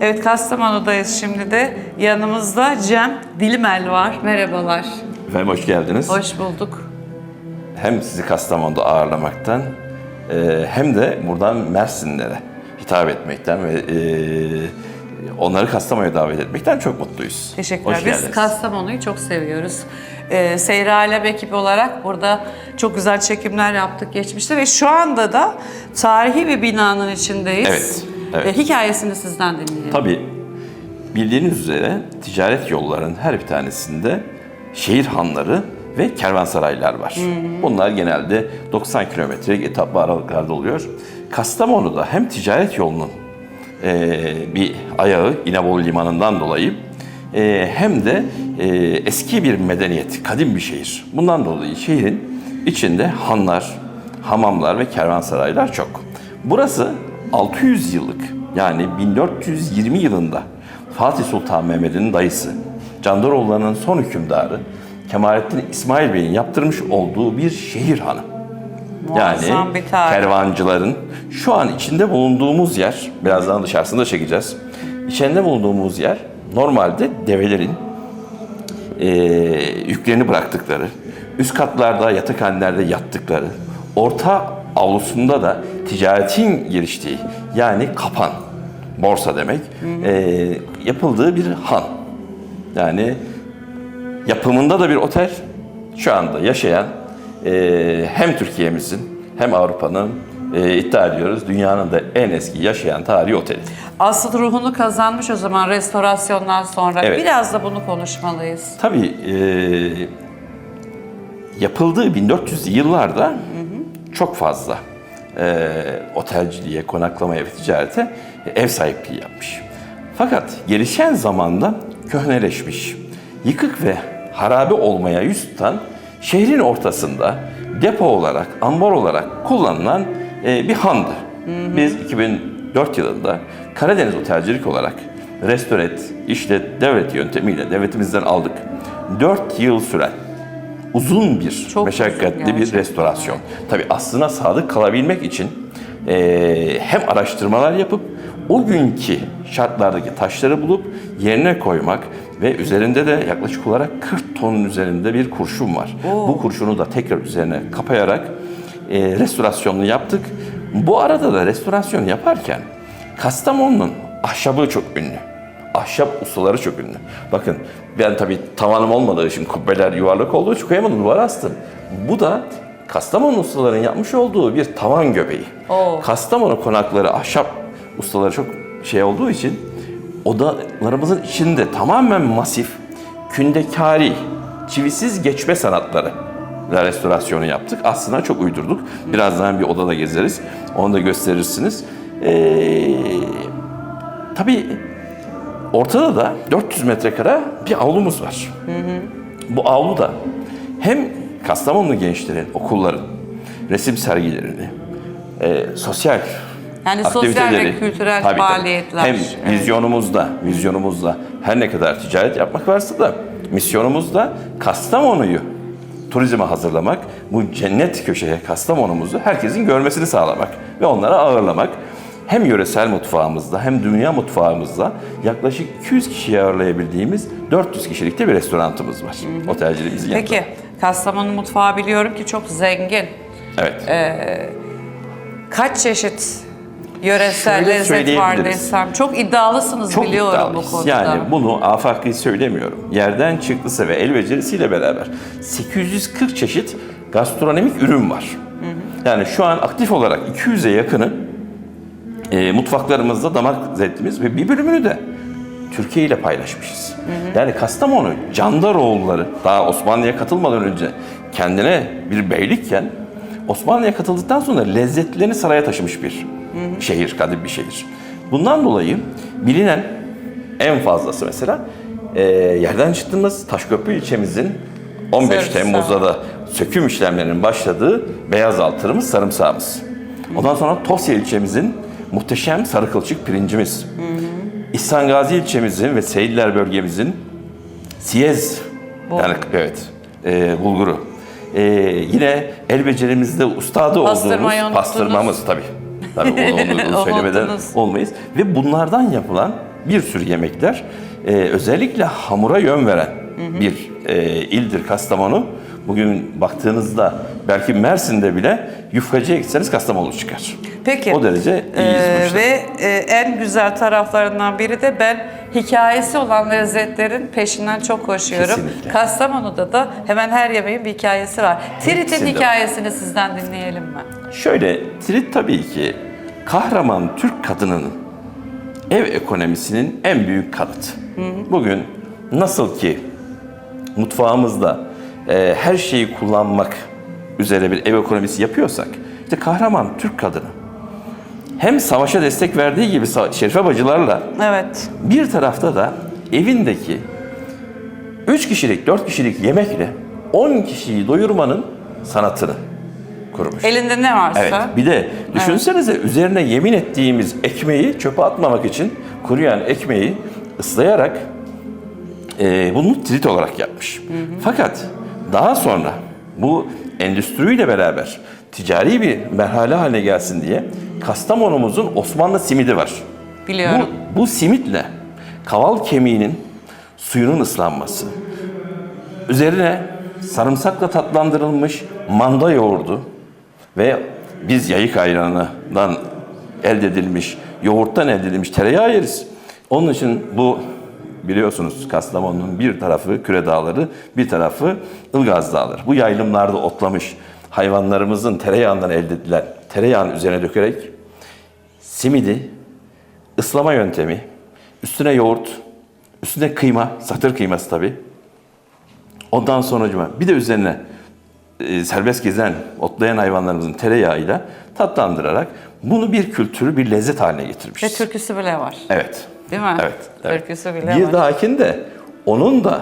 Evet Kastamonu'dayız şimdi de. Yanımızda Cem Dilimel var. Merhabalar. Efendim hoş geldiniz. Hoş bulduk. Hem sizi Kastamonu'da ağırlamaktan e, hem de buradan Mersinlere hitap etmekten ve e, onları Kastamonu'ya davet etmekten çok mutluyuz. Teşekkürler. Biz. Kastamonu'yu çok seviyoruz. Ee, Seyra Alem ekibi olarak burada çok güzel çekimler yaptık geçmişte ve şu anda da tarihi bir binanın içindeyiz. Evet, evet. Ee, hikayesini sizden dinleyelim. Tabii bildiğiniz üzere ticaret yollarının her bir tanesinde şehir hanları ve kervansaraylar var. Bunlar genelde 90 kilometrelik etaplı aralıklarda oluyor. Kastamonu'da hem ticaret yolunun eee, bir ayağı İnebolu Limanı'ndan dolayı eee, hem de eee, eski bir medeniyet, kadim bir şehir. Bundan dolayı şehrin içinde hanlar, hamamlar ve kervansaraylar çok. Burası 600 yıllık yani 1420 yılında Fatih Sultan Mehmet'in dayısı Candaroğulları'nın son hükümdarı Kemalettin İsmail Bey'in yaptırmış olduğu bir şehir hanı. Muazzam Yani bir tarih. kervancıların şu an içinde bulunduğumuz yer, birazdan dışarısında çekeceğiz. İçinde bulunduğumuz yer normalde develerin e, yüklerini bıraktıkları, üst katlarda yatakhanelerde yattıkları, orta avlusunda da ticaretin geliştiği yani kapan, borsa demek, e, yapıldığı bir han. Yani yapımında da bir otel, şu anda yaşayan e, hem Türkiye'mizin hem Avrupa'nın e, iddia ediyoruz dünyanın da en eski yaşayan tarihi oteli. Asıl ruhunu kazanmış o zaman restorasyondan sonra. Evet. Biraz da bunu konuşmalıyız. Tabii e, yapıldığı 1400'lü yıllarda çok fazla e, otelciliğe, konaklamaya ve ticarete ev sahipliği yapmış. Fakat gelişen zamanda köhneleşmiş, yıkık ve harabe olmaya yüz tutan şehrin ortasında depo olarak, ambar olarak kullanılan e, bir handı. Biz 2004 yılında Karadeniz Otelcilik olarak restoret, işlet, devlet yöntemiyle devletimizden aldık. 4 yıl süren uzun bir, Çok meşakkatli uzun bir restorasyon. Tabii aslına sadık kalabilmek için eee, hem araştırmalar yapıp o günkü şartlardaki taşları bulup yerine koymak ve üzerinde de yaklaşık olarak 40 tonun üzerinde bir kurşun var. Bu kurşunu da tekrar üzerine kapayarak eee restorasyonunu yaptık. Bu arada da restorasyon yaparken Kastamonu'nun ahşabı çok ünlü. Ahşap ustaları çok ünlü. Bakın ben tabii tavanım olmadığı için kubbeler yuvarlak olduğu için koyamadım duvara astım. Bu da Kastamonu ustaların yapmış olduğu bir tavan göbeği. Oo. Kastamonu konakları ahşap ustaları çok şey olduğu için odalarımızın içinde tamamen masif, kündekari, çivisiz geçme sanatları restorasyonu yaptık. Aslında çok uydurduk. Birazdan bir odada gezeriz. Onu da gösterirsiniz. Ee, tabii Ortada da 400 metrekare bir avlumuz var. Bu avlu da hem Kastamonu gençlerin, okulların resim sergilerini, e, sosyal Yani sosyal ve kültürel tabii, tabii. faaliyetler. Hem Evet. vizyonumuzda, vizyonumuzda her ne kadar ticaret yapmak varsa da misyonumuzda Kastamonu'yu turizme hazırlamak, bu cennet köşeye Kastamonumuzu herkesin görmesini sağlamak ve onlara ağırlamak. Hem yöresel mutfağımızda hem dünya mutfağımızda yaklaşık 200 kişiyi ağırlayabildiğimiz 400 kişilikte bir restoranımız var. Otelciliğimizin yanında. Peki Kastamonu mutfağı biliyorum ki çok zengin. Evet. Ee, Kaç çeşit yöresel Şöyle lezzet var desem. Çok iddialısınız Çok biliyorum iddialıyız. bu konuda. Yani bunu afaki söylemiyorum. Yerden çıktısı ve el becerisiyle beraber 840 çeşit gastronomik ürün var. Yani şu an aktif olarak 200'e yakını e, mutfaklarımızda damak zevkimiz ve bir bölümünü de Türkiye ile paylaşmışız. Yani Kastamonu, Candaroğulları daha Osmanlı'ya katılmadan önce kendine bir beylikken Osmanlı'ya katıldıktan sonra lezzetlerini saraya taşımış bir şehir, kadim bir şehir. Bundan dolayı bilinen en fazlası mesela e, yerden çıktığımız Taşköprü ilçemizin 15 Sarımsak. Temmuz'da da söküm işlemlerinin başladığı beyaz altınımız, sarımsağımız. Ondan sonra Tosya ilçemizin muhteşem sarı kılçık pirincimiz. İhsan Gazi ilçemizin ve Seyitler bölgemizin Siyez Bulgur. yani evet e, bulguru. E, yine el becerimizde ustadı Pastırmayı olduğumuz unuttunuz. pastırmamız tabii. Tabii onu, onu- onu söylemeden olmayız. Ve bunlardan yapılan bir sürü yemekler. Ee, özellikle hamura yön veren bir e, ildir Kastamonu. Bugün baktığınızda belki Mersin'de bile yufkacıya gitseniz Kastamonu çıkar. Peki. O derece iyiyiz bu Ee, işte. ve e, en güzel taraflarından biri de ben hikayesi olan lezzetlerin peşinden çok koşuyorum. Kesinlikle. Kastamonu'da da hemen her yemeğin bir hikayesi var. Tirit'in Hepsinde var. hikayesini sizden dinleyelim mi? Şöyle, Trit tabii ki kahraman Türk kadınının ev ekonomisinin en büyük kanıtı. Bugün nasıl ki mutfağımızda e, her şeyi kullanmak üzere bir ev ekonomisi yapıyorsak, işte kahraman Türk kadını hem savaşa destek verdiği gibi Şerife bacılarla Evet. bir tarafta da evindeki 3 kişilik, 4 kişilik yemekle 10 kişiyi doyurmanın sanatını kurmuş. Elinde ne varsa. Evet. Bir de düşünsenize üzerine yemin ettiğimiz ekmeği çöpe atmamak için kuruyan ekmeği ıslayarak e, bunu trit olarak yapmış. Fakat daha sonra bu endüstriyle beraber ticari bir merhale haline gelsin diye Kastamonumuzun Osmanlı simidi var. Biliyorum. Bu, bu simitle kaval kemiğinin suyunun ıslanması, üzerine sarımsakla tatlandırılmış manda yoğurdu ve biz yayık ayranından elde edilmiş, yoğurttan elde edilmiş tereyağı yeriz. Onun için bu biliyorsunuz Kastamonu'nun bir tarafı Küre Dağları, bir tarafı Ilgaz Dağları. Bu yaylımlarda otlamış hayvanlarımızın tereyağından elde edilen tereyağın üzerine dökerek simidi, ıslama yöntemi, üstüne yoğurt, üstüne kıyma, satır kıyması tabii. Ondan sonra bir de üzerine e, serbest gezen, otlayan hayvanlarımızın tereyağıyla tatlandırarak bunu bir kültürü, bir lezzet haline Ve getirmişiz. türküsü bile var. Evet. Değil mi? Evet. evet. Türküsü bile bir var. dahakinde onun da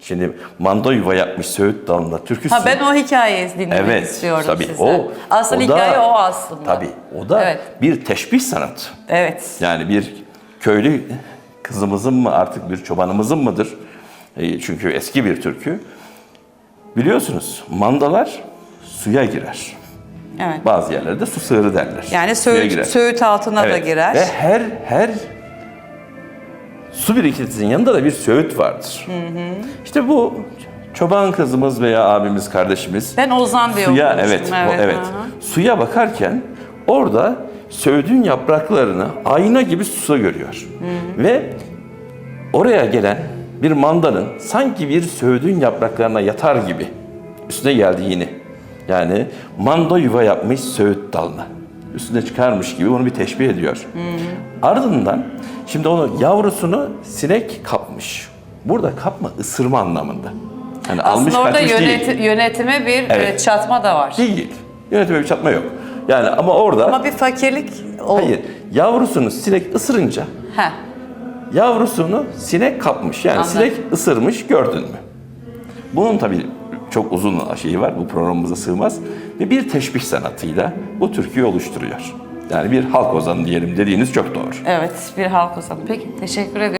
şimdi manda yuva yapmış Söğüt Dağı'nda türküsü. Ha ben o hikayeyi dinlemek Evet, istiyorum tabii sizden. o. Asıl o da- hikaye o aslında. Tabii, o da Evet. bir teşbih sanatı. Evet. Yani bir köylü kızımızın mı artık bir çobanımızın mıdır? E, Çünkü eski bir türkü. Biliyorsunuz mandalar suya girer. Evet. Bazı yerlerde su sığırı derler. Yani Söğüt. Söğüt altına da Evet. girer. Ve her her su birikintisinin yanında da bir söğüt vardır. İşte bu çoban kızımız veya abimiz, kardeşimiz Ben Ozan diye suya okumuştum, evet, evet, o- evet. hı hı. Suya bakarken orada söğüdün yapraklarını ayna gibi susa görüyor. Ve oraya gelen bir mandanın sanki bir söğüdün yapraklarına yatar gibi üstüne geldi yine. Yani manda yuva yapmış söğüt dalına. Üstüne çıkarmış gibi onu bir teşbih ediyor. Ardından şimdi onu yavrusunu sinek kapmış. Burada kapma ısırma anlamında. Yani almış orada kaçmış değil. yöneti- yönetime bir Evet. e, çatma da var. Değil. Yönetime bir çatma yok. Yani ama orada Ama bir fakirlik o. hayır yavrusunu sinek ısırınca Heh. yavrusunu sinek kapmış. Yani Anladım. sinek ısırmış gördün mü? Bunun tabii çok uzun şeyi var. Bu programımıza sığmaz. Ve bir teşbih sanatıyla bu türküyü oluşturuyor. Yani bir halk ozanı diyelim dediğiniz çok doğru. Evet bir halk ozanı. Peki teşekkür ediyorum.